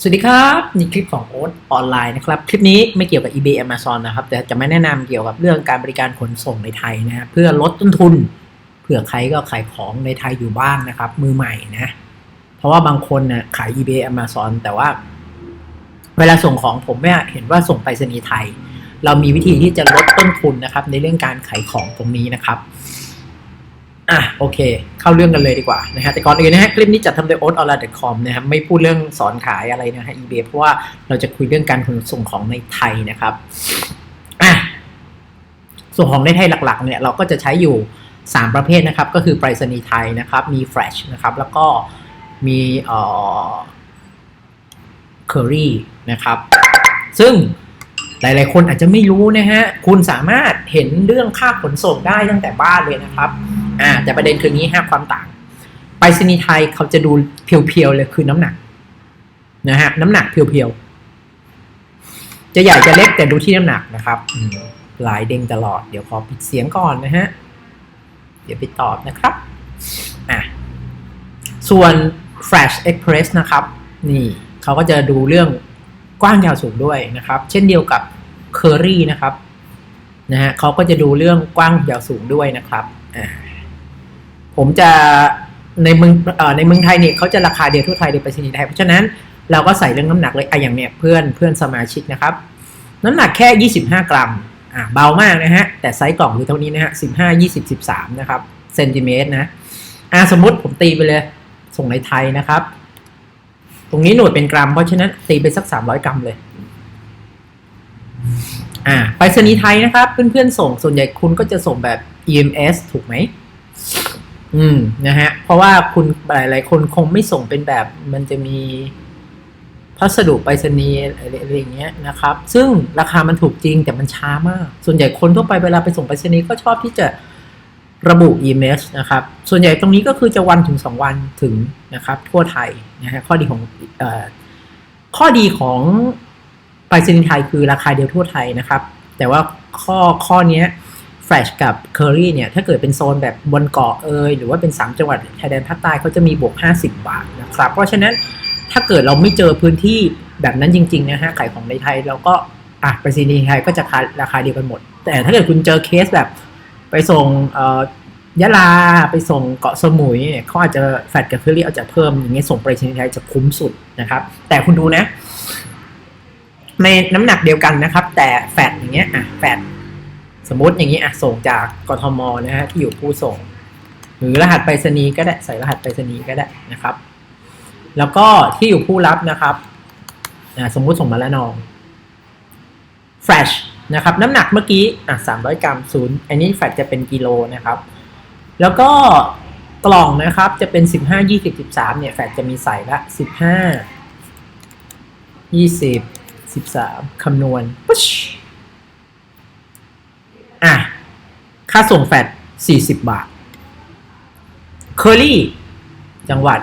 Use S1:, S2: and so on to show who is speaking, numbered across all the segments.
S1: สวัสดีครับนี่คลิปของโอ๊ตออนไลน์นะครับ คลิปนี้ไม่เกี่ยวกับ eBay Amazon นะครับ แต่จะไม่แนะนำเกี่ยวกับเรื่องการบริการขนส่งในไทยนะเพื่อลดต้นทุนเผื่อใครก็ขายของในไทยอยู่บ้างนะครับ มือใหม่นะ เพราะว่าบางคนนะ่ะขาย eBay Amazon แต่ว่า เวลาส่งของผมไม่เห็นว่าส่งไปรษณีย์ไทย เรามีวิธีที่จะลดต้นทุนนะครับ ในเรื่องการขายของตรงนี้นะครับ อะโอเค เข้าเรื่องกันเลยดีกว่านะฮะแต่ก่อนอื่นนะฮะคลิปนี้จัดทำโดย o t o n l i n e c o m นะครับไม่พูดเรื่องสอนขายอะไรนะฮะ eBay เพราะว่าเราจะคุยเรื่องการขนส่งของในไทยนะครับอะส่วนของในไทยหลักๆเนี่ยเราก็จะใช้อยู่ 3 ประเภทนะครับ ก็คือไปรษณีย์ไทยนะครับ มี Flash นะครับ แล้วก็มีเอ่อ Curry นะครับ ซึ่งหลาย ๆ คนอาจจะไม่รู้นะฮะคุณสามารถเห็นเรื่องค่าขนส่งได้ตั้งแต่บ้านเลยนะครับ อ่าแต่ประเด็นคืองี้ฮะความต่าง ไปรษณีไทยเขาจะดูเพียวๆเลยคือน้ำหนักนะฮะน้ำหนักเพียวๆจะใหญ่จะเล็กแต่ดูที่น้ำหนักนะครับหลายเด้งตลอดเดี๋ยวขอปิดเสียงก่อนนะฮะเดี๋ยวไปตอบนะครับอะส่วน Flash Express นะครับ นี่เขาก็จะดูเรื่องกว้างยาวสูงด้วยนะครับ เช่นเดียวกับ Curry นะครับนะฮะเขาก็จะดูเรื่องกว้างยาวสูงด้วยนะครับอ่า ผมจะในเมืองในเมืองไทยเนี่ยเขาจะราคาเดียวทั่วไทยในไปรษณีย์ไทยเพราะฉะนั้นเราก็ใส่เรื่องน้ำหนักเลยไออย่างเนี้ยเพื่อนเพื่อนสมาชิกนะครับ น้ำหนักแค่ 25 กรัมอ่าเบามากนะฮะ แต่ไซส์กล่องคือเท่านี้นะฮะ15 20 13นะครับเซนติเมตรนะอ่าสมมติผมตีไปเลย ส่งในไทยนะครับ ตรงนี้หน่วยเป็นกรัม เพราะฉะนั้นตีไปสัก300กรัมเลยอ่าไปรษณีย์ไทยนะครับ เพื่อนๆส่งส่วนใหญ่คุณก็จะส่งแบบ EMS ถูกไหม อืมนะฮะ เพราะว่าคุณหลายๆคนคงไม่ส่งเป็นแบบมันจะมีพัสดุไปรษณีย์อะไรอย่างเงี้ยนะครับ ซึ่งราคามันถูกจริงแต่มันช้ามาก ส่วนใหญ่คนทั่วไปเวลาไปส่งไปรษณีย์ก็ชอบที่จะระบุ EMS นะครับ ส่วนใหญ่ตรงนี้ก็คือจะวันถึง 2 วันถึงนะครับ ทั่วไทยนะฮะข้อดีของอข้อดีของไปรษณีย์ไทยคือราคาเดียวทั่วไทยนะครับ แต่ว่าข้อข้อนี้ แฟลชกับเคอรี่เนี่ย ถ้าเกิดเป็นโซนแบบบนเกาะเอยหรือว่าเป็น 3 จังหวัดชายแดนภาคใต้เขาจะมีบวก 50 บาทนะครับ เพราะฉะนั้นถ้าเกิดเราไม่เจอพื้นที่แบบนั้นจริงๆนะฮะขายของในไทยเราก็อะไปรษณีไทยก็จะราคาเดียวกันหมด แต่ถ้าเกิดคุณเจอเคสแบบไปส่งเอ่อยะลาไปส่งเกาะสมุยเขาอาจจะแฟลชกับเคอรี่อาจจะเพิ่มอย่างเงี้ยส่งไปรษณีไทยจะคุ้มสุดนะครับ แต่คุณดูนะในน้ำหนักเดียวกันนะครับ แต่แฟดอย่างเงี้ยอะแฟด สมมติอย่างนี้อะส่งจากกทมนะฮะที่อยู่ผู้ส่ง หรือรหัสไปรษณีย์ก็ได้ใส่รหัสไปรษณีย์ก็ได้นะครับ แล้วก็ที่อยู่ผู้รับนะครับอะสมมุติส่งมาแล้วนองแฟลชนะครับน้ำหนักเมื่อกี้อะสามร้อยกรัมศูนย์อันนี้แฟลชจะเป็นกิโลนะครับ แล้วก็กล่องนะครับจะเป็นสิบห้ายี่สิบสิบสามเนี่ยแฟลชจะมีใส่ละสิบห้ายี่สิบสิบสามคำนวณปุ๊ชอะ ค่าส่งแฟดสี่สิบบาท เคอรี่ จังหวัด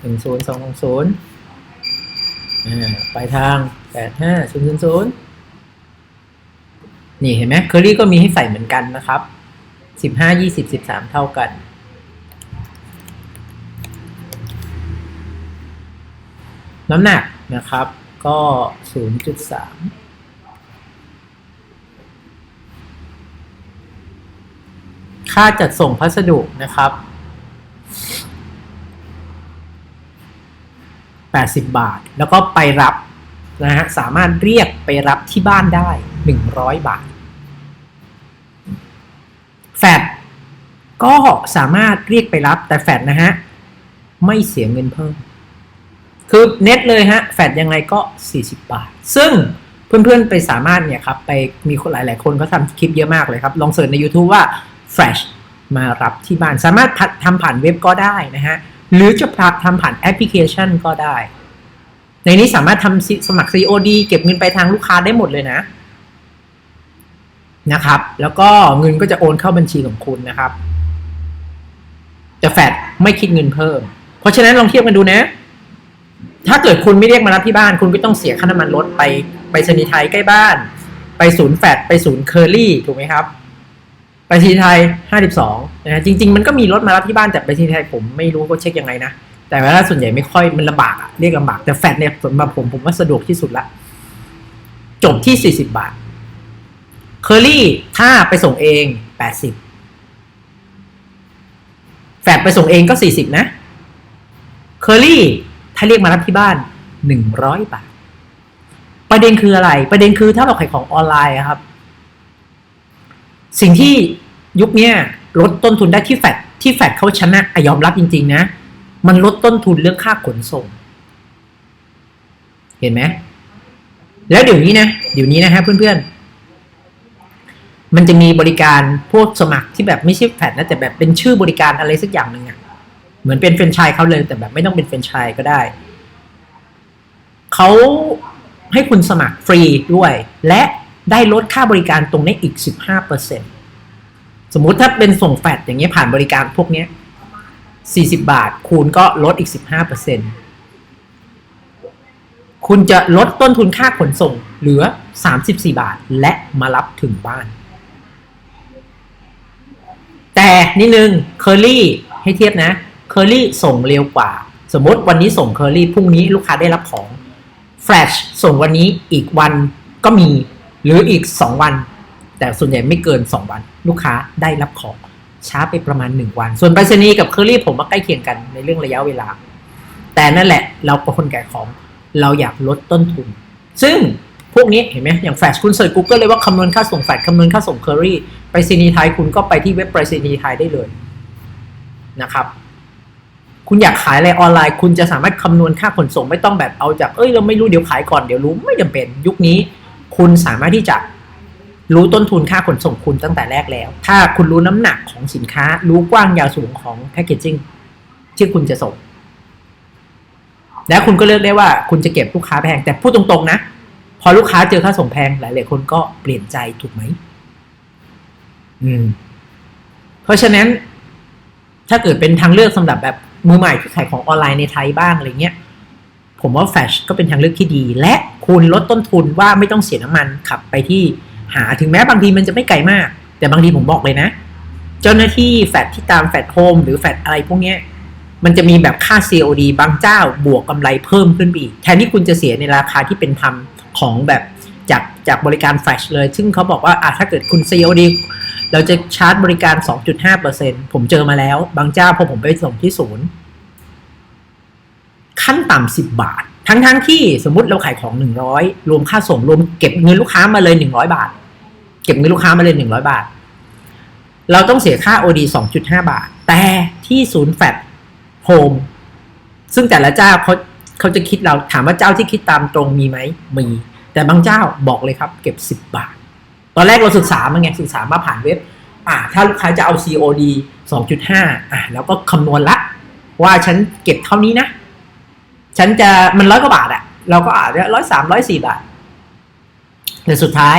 S1: หนึ่งศูนย์สองศูนย์ไปทางแปดห้าศูนย์ศูนย์นี่เห็นไหมเคอรี่ก็มีให้ใส่เหมือนกันนะครับสิบห้ายี่สิบสิบสามเท่ากัน น้ำหนักนะครับก็ 0.3 ค่าจัดส่งพัสดุนะครับ80 บาท แล้วก็ไปรับนะฮะสามารถเรียกไปรับที่บ้านได้ 100 บาท แฟดก็สามารถเรียกไปรับแต่แฟดนะฮะ ไม่เสียเงินเพิ่ม คือเน็ตเลยฮะ แฟดยังไงก็ 40 บาท ซึ่งเพื่อนๆไปสามารถเนี่ยครับ ไปมีหลายๆคนเขาทำคลิปเยอะมากเลยครับ ลองเสิร์ชใน YouTube ว่า Flash มารับที่บ้าน สามารถทำผ่านเว็บก็ได้นะฮะ หรือจะทำผ่านแอปพลิเคชันก็ได้ ในนี้สามารถทำสมัคร COD เก็บเงินไปทางลูกค้าได้หมดเลยนะนะครับ แล้วก็เงินก็จะโอนเข้าบัญชีของคุณนะครับ แต่แฟดไม่คิดเงินเพิ่ม เพราะฉะนั้นลองเทียบกันดูนะ ถ้าเกิดคุณไม่เรียกมารับที่บ้าน คุณก็ต้องเสียค่าน้ำมันรถไปไปสนีไทยใกล้บ้าน ไปศูนย์แฟดไปศูนย์เคอรี่ถูกไหมครับ ไปสนีไทยห้าสิบสองนะฮะจริง ๆ มันก็มีรถมารับที่บ้านแต่ไปสนีไทยผมไม่รู้ก็เช็คยังไงนะ แต่เว่าส่วนใหญ่ไม่ค่อยมันลำบากอะเรียกลำบากแต่แฟดเนี่ยสำหรับผมผมว่าสะดวกที่สุดละ จบที่ 40 บาท เคอรี่ถ้าไปส่งเอง 80 แฟดไปส่งเองก็ 40 นะ เคอรี่ถ้าเรียกมารับที่บ้าน 100 บาท ประเด็นคืออะไร ประเด็นคือถ้าเราขายของออนไลน์ครับ สิ่งที่ยุคเนี้ยลดต้นทุนได้ที่แฟดที่แฟดเขาชนะอยอมรับจริง ๆ นะ มันลดต้นทุนเรื่องค่าขนส่ง เห็นไหมแล้วเดี๋ยวนี้นะเดี๋ยวนี้นะฮะเพื่อนๆ มันจะมีบริการพวกสมัครที่แบบไม่ใช่แฟดนะแต่แบบเป็นชื่อบริการอะไรสักอย่างหนึ่งอะ่ะเหมือนเป็นแฟรนไชส์เขาเลย แต่แบบไม่ต้องเป็นแฟรนไชส์ก็ได้เขาให้คุณสมัครฟรีด้วย และ ได้ลดค่าบริการตรงนี้อีก 15%สมมุติถ้าเป็นส่งแฟดอย่างเงี้ยผ่านบริการพวกเนี้ย40 บาท คูณก็ลดอีก 15%คุณจะลดต้นทุนค่าขนส่งเหลือ 34 บาท และมารับถึงบ้าน แต่นิดนึงเคอรี่ให้เทียบนะเคอรี่ส่งเร็วกว่า สมมติวันนี้ส่งเคอรี่พรุ่งนี้ลูกค้าได้รับของแฟลชส่งวันนี้อีกวันก็มี หรืออีก 2 วัน แต่ส่วนใหญ่ไม่เกิน 2 วัน ลูกค้าได้รับของช้าไปประมาณ 1 วัน ส่วนไปรษณีย์กับเคอรี่ผมว่าใกล้เคียงกันในเรื่องระยะเวลา แต่นั่นแหละเราเป็นคนแก่ของเราอยากลดต้นทุน ซึ่งพวกนี้เห็นไหมอย่างแฟลชคุณเสิร์ช Google เลยว่าคำนวณค่าส่งแฟลชคำนวณค่าส่งเคอรี่ไปรษณีย์ไทยคุณก็ไปที่เว็บไปรษณีย์ไทยได้เลยนะครับคุณอยากขายอะไรออนไลน์ คุณจะสามารถคำนวณค่าขนส่งไม่ต้องแบบเอาจาก เอ้ยเราไม่รู้เดี๋ยวขายก่อนเดี๋ยวรู้ไม่จำเป็นยุคนี้ คุณสามารถที่จะรู้ต้นทุนค่าขนส่งคุณตั้งแต่แรกแล้ว ถ้าคุณรู้น้ำหนักของสินค้า รู้กว้างยาวสูงของแพคเกจจิ้งที่คุณจะส่ง แล้วคุณก็เลือกได้ว่าคุณจะเก็บลูกค้าแพง แต่พูดตรงๆนะ พอลูกค้าเจอค่าส่งแพงหลายๆคนก็เปลี่ยนใจถูกไหม อืม เพราะฉะนั้น ถ้าเกิดเป็นทางเลือกสำหรับแบบมือใหม่ที่ขายของออนไลน์ในไทยบ้างอะไรเงี้ย ผมว่าแฟชก็เป็นทางเลือกที่ดีและ คุณลดต้นทุนว่าไม่ต้องเสียน้ำมันขับไปที่หาถึงแม้บางทีมันจะไม่ไกลมาก แต่บางทีผมบอกเลยนะ เจ้าหน้าที่แฟดที่ตามแฟดโฮมหรือแฟดอะไรพวกเนี้ยมันจะมีแบบค่า COD บางเจ้าบวกกำไรเพิ่มขึ้นไปอีก แทนที่คุณจะเสียในราคาที่เป็นธรรมของแบบจากจากบริการแฟชเลย ซึ่งเขาบอกว่าอะถ้าเกิดคุณ COD เราจะชาร์จบริการ 2.5%ผมเจอมาแล้ว บางเจ้าพอผมไปส่งที่ศูนย์ ขั้นต่ำ10 บาท ทั้งทั้งที่สมมติเราขายของ100รวมค่าส่งรวมเก็บเงินลูกค้ามาเลย100บาท เก็บเงินลูกค้ามาเลย100บาท เราต้องเสียค่า OD 2.5 บาท แต่ที่ศูนย์แฟดโฮมซึ่งแต่ละเจ้าเขาเขาจะคิดเราถามว่าเจ้าที่คิดตามตรงมีไหมมี แต่บางเจ้าบอกเลยครับ เก็บ 10 บาท ตอนแรกเราศึกษามาไงศึกษามาผ่านเว็บอ่าถ้าลูกค้าจะเอา COD 2.5อ่าแล้วก็คำนวณละว่าฉันเก็บเท่านี้นะ ฉันจะมันร้อยกว่าบาทอะเราก็อาจจะร้อยสามร้อยสี่บาทแต่สุดท้าย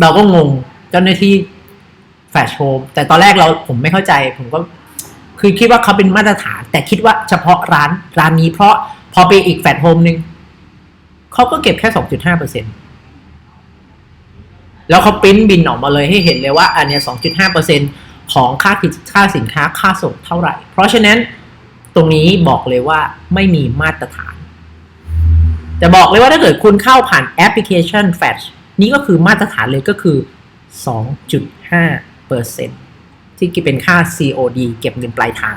S1: เราก็งงเจ้าหน้าที่แฟชโฮมแต่ตอนแรกเราผมไม่เข้าใจ ผมก็คือคิดว่าเขาเป็นมาตรฐาน แต่คิดว่าเฉพาะร้านร้านนี้เพราะพอไปอีกแฟชโฮมหนึ่งเขาก็เก็บแค่สองจุดห้าเปอร์เซ็นแล้วเขาปริ้นบินออกมาเลยให้เห็นเลยว่าอันเนี้ยสองจุดห้าเปอร์เซ็นของค่าค่าสินค้าค่าส่งเท่าไหร่ เพราะฉะนั้น ตรงนี้บอกเลยว่าไม่มีมาตรฐาน แต่บอกเลยว่าถ้าเกิดคุณเข้าผ่านแอปพลิเคชัน Fetch นี่ก็คือมาตรฐานเลยก็คือ 2.5เปอร์เซ็นที่เป็นค่า COD เก็บเงินปลายทาง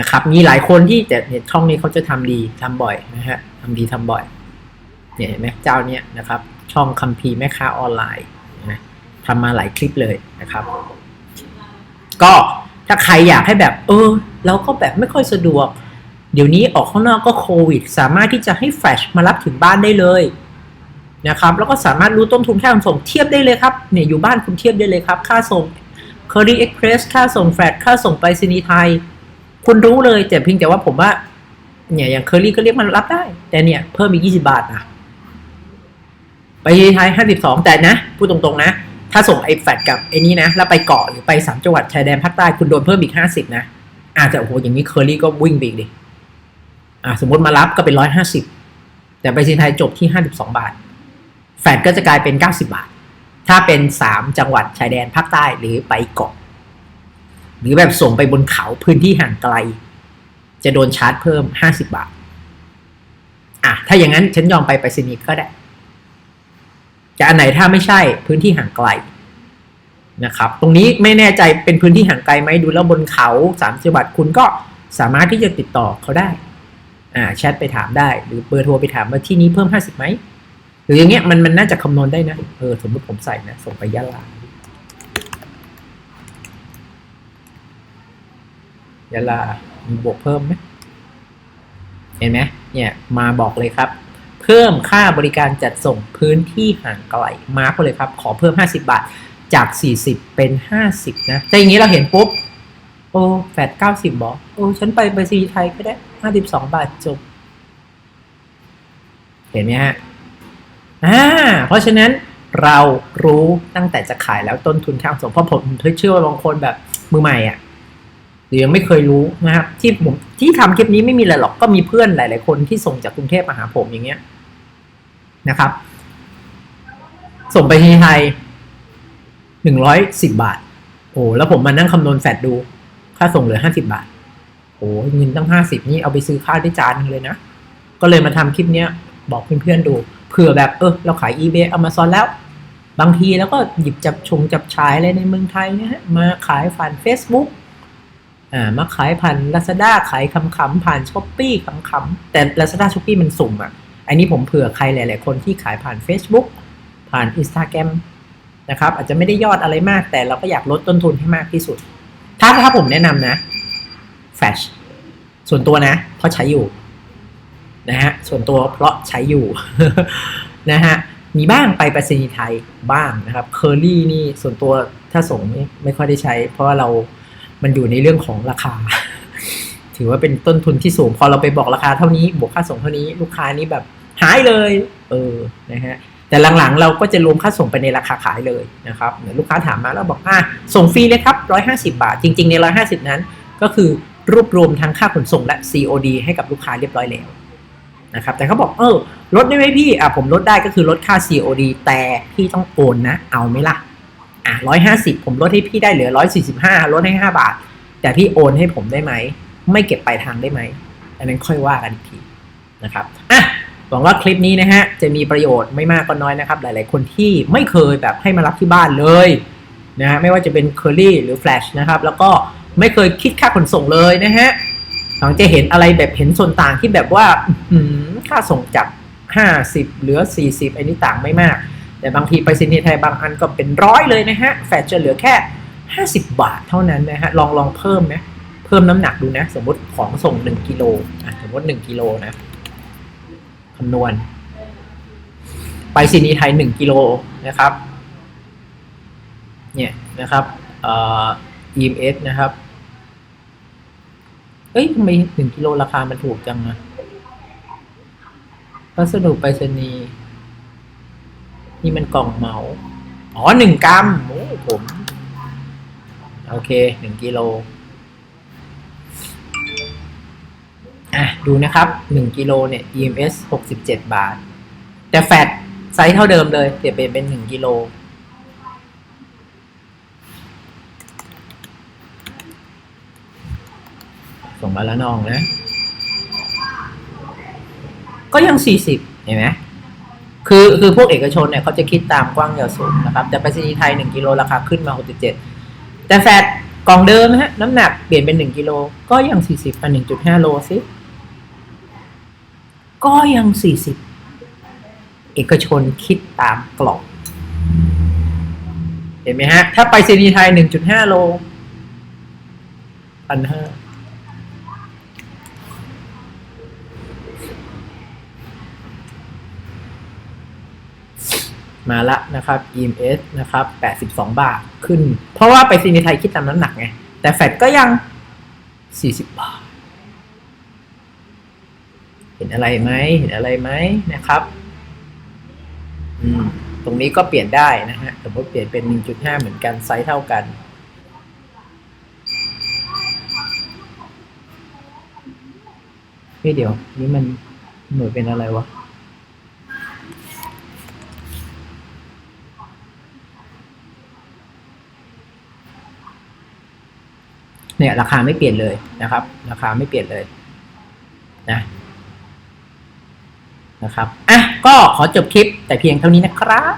S1: นะครับ มีหลายคนที่แต่เนี่ยช่องนี้เขาจะทำดีทำบ่อยนะฮะทำดีทำบ่อยเนี่ยเห็นไหมเจ้าเนี้ยนะครับ ช่องคัมภีร์แม่ค้าออนไลน์นะทำมาหลายคลิปเลยนะครับ ก็ ถ้าใครอยากให้แบบ เออ เราก็แบบไม่ค่อยสะดวก เดี๋ยวนี้ออกข้างนอกก็โควิด สามารถที่จะให้แฟลชมารับถึงบ้านได้เลยนะครับ แล้วก็สามารถรู้ต้นทุนค่าขนส่งเทียบได้เลยครับ เนี่ยอยู่บ้านคุณเทียบได้เลยครับ ค่าส่ง Curry Express ค่าส่งแฟลชค่าส่งไปรษณีย์ไทย คุณรู้เลยแต่เพียงแต่ว่าผมว่า เนี่ยอย่างเคอรี่ก็เรียกมันรับได้ แต่เนี่ยเพิ่มอีกยี่สิบาทนะไปรษณีย์ไทยห้าสิบสองแต่นะ พูดตรงๆนะ ถ้าส่งไอ้แฟดกับไอ้นี้นะ แล้วไปเกาะหรือไปสามจังหวัดชายแดนภาคใต้คุณโดนเพิ่มอีกห้าสิบนะ อาจจะโอ้โหอย่างนี้เคอรี่ก็วิ่งไปอีกดิอ่าสมมติมารับก็เป็นร้อยห้าสิบแต่ไปรษณีไทยจบที่ห้าสิบสองบาท แฟดก็จะกลายเป็นเก้าสิบาท ถ้าเป็นสามจังหวัดชายแดนภาคใต้หรือไปเกาะ หรือแบบส่งไปบนเขาพื้นที่ห่างไกล จะโดนชาร์จเพิ่มห้าสิบาทอะถ้าอย่างนั้นฉันยอมไปไปรษณีก็ได้ จะอันไหนถ้าไม่ใช่พื้นที่ห่างไกลนะครับ ตรงนี้ไม่แน่ใจเป็นพื้นที่ห่างไกลไหมดูแล้วบนเขาสามสิบบาทคุณก็สามารถที่จะติดต่อเขาได้อ่าแชทไปถามได้ หรือเบอร์โทรไปถามว่าที่นี้เพิ่มห้าสิบไหมหรืออย่างเงี้ยมันมันน่าจะคำนวณได้นะเออสมมติผมใส่นะส่งไปยะลายะลามีบวกเพิ่มไหมเห็นไหมเนี่ยมาบอกเลยครับ พิ่มค่าบริการจัดส่งพื้นที่ห่างไกลมาร์กเลยครับ ขอเพิ่ม 50 บาทจาก 40 เป็น 50 นะแต่อย่างนี้เราเห็นปุ๊บ โอ้แฟด90บอกโอ้ ฉันไปไปซีไทยก็ได้ 52 บาทจบ เห็นไหมฮะอ่าเพราะฉะนั้นเรารู้ตั้งแต่จะขายแล้วต้นทุนค่าขนส่งเพราะผมเชื่อว่าบางคนแบบมือใหม่อะหรือยังไม่เคยรู้นะครับที่ผมที่ทำคลิปนี้ไม่มีอะไรหรอกก็มีเพื่อนหลาย ๆ คนที่ส่งจากกรุงเทพมาหาผมอย่างเงี้ย นะครับ ส่งไปที่ไทยหนึ่งร้อยสิบบาท โอ้แล้วผมมานั่งคำนวณแฟดดู ค่าส่งเหลือห้าสิบาท โอ้เงินตั้งห้าสิบนี่เอาไปซื้อข้าวได้จานนึงเลยนะ ก็เลยมาทำคลิปเนี้ยบอกเพื่อนๆดู เผื่อแบบเออเราขาย eBay Amazon แล้ว บางทีแล้วก็หยิบจับชงจับฉายอะไรในเมืองไทยนะฮะ มาขายผ่าน Facebook อ่ามาขายผ่าน Lazada ขายคำๆผ่าน s h อ p e e คำๆแต่ Lazada s h อ p e e มันสุ่มอะ อันนี้ผมเผื่อใครหลาย ๆ คนที่ขายผ่าน Facebook ผ่าน Instagram นะครับอาจจะไม่ได้ยอดอะไรมาก แต่เราก็อยากลดต้นทุนให้มากที่สุด ถ้าถ้าผมแนะนำนะ Flash ส่วนตัวนะ เพราะใช้อยู่นะฮะส่วนตัวเพราะใช้อยู่นะฮะมีบ้างไปปรษณีย์ไทยบ้างนะครับเคอรี่นี่ส่วนตัวถ้าส่งไม่ไม่ค่อยได้ใช้ เพราะว่าเรา มันอยู่ในเรื่องของราคา ถือว่าเป็นต้นทุนที่สูง พอเราไปบอกราคาเท่านี้บวกค่าส่งเท่านี้ ลูกค้านี้แบบ หายเลย เออนะฮะแต่หลังๆ เราก็จะรวมค่าส่งไปในราคาขายเลยนะครับเหมือนลูกค้าถามมาแล้วบอกอะส่งฟรีเลยครับร้อยห้าสิบาท จริง ๆ ในร้อยห้าสิบนั้น ก็คือรวบรวมทั้งค่าขนส่งและ COD ให้กับลูกค้าเรียบร้อยแล้วนะครับแต่เขาบอกเออลดได้ไหมพี่อะผมลดได้ก็คือลดค่า COD แต่พี่ต้องโอนนะ เอาไหมล่ะอะร้อยห้าสิบผมลดให้พี่ได้เหลือร้อยสี่สิบห้าลดให้ห้าบาท แต่พี่โอนให้ผมได้ไหม ไม่เก็บปลายทางได้ไหม อันนั้นค่อยว่ากันทีนะครับอะ หวังว่าคลิปนี้นะฮะจะมีประโยชน์ไม่มากก็น้อยนะครับ หลาย ๆ คนที่ไม่เคยแบบให้มารับที่บ้านเลยนะฮะไม่ว่าจะเป็น Curly หรือ Flash นะครับแล้วก็ไม่เคยคิดค่าขนส่งเลยนะฮะหลังจะเห็นอะไรแบบเห็นส่วนต่างที่แบบว่าค่าส่งจาก 50 เหลือ 40 อันนี้ต่างไม่มาก แต่บางทีไปซินีไทยบางอันก็เป็นร้อยเลยนะฮะแฟดจะเหลือแค่ 50 บาทเท่านั้นนะฮะลองลองเพิ่มนะเพิ่มน้ำหนักดูนะ สมมติของส่ง 1กิโลอะสมมติ 1กิโลนะ คำนวณ ไปซินีไทย์ไทย1กิโลนะครับ เนี่ยนะครับเอ่อ EMS นะครับ เอ้ยทำไมหนึ่งกิโลราคามันถูกจังอะพัสดุไปรษณีย์นี่มันกล่องเหมา อ๋อหนึ่งกรัมโอ้ผม โอเคหนึ่งกิโล อะ ดูนะครับหนึ่งกิโลเนี่ย EMS หกสิบเจ็ดบาท แต่แฟตไซส์เท่าเดิมเลยเปลี่ยนเป็นเป็นหนึ่งกิโล ส่งมาล้วนองนะ ก็ยังสี่สิบเห็นไหมคือคือพวกเอกชนเนี่ยเขาจะคิดตามกว้างยาวสูงนะครับ แต่ไปรษณีย์ไทยหนึ่งกิโลราคาขึ้นมาหกสิบเจ็ดแต่แฟตกล่องเดิมฮะ น้ำหนักเปลี่ยนเป็นหนึ่งกิโล ก็ยังสี่สิบอันหนึ่งจุดห้าโลสิ ก็ยังสี่สิบเอกชนคิดตามกล่องเห็นไหมฮะ ถ้าไปรษณีไทยหนึ่งจุดห้าโลพันห้ามาละนะครับ EMS นะครับ 82 บาทขึ้น เพราะว่าไปซีนีไทยคิดตามน้ำหนักไง แต่แฟดก็ยัง 40 บาท เห็นอะไรไหมเห็นอะไรไหมนะครับอืมตรงนี้ก็เปลี่ยนได้นะฮะสมมติเปลี่ยนเป็น 1.5 เหมือนกันไซส์เท่ากันเฮ้ยเดี๋ยว นี่มันหน่วยเป็นอะไรวะเนี่ยราคาไม่เปลี่ยนเลยนะครับ ราคาไม่เปลี่ยนเลย นะ นะครับอะก็ขอจบคลิปแต่เพียงเท่านี้นะครับ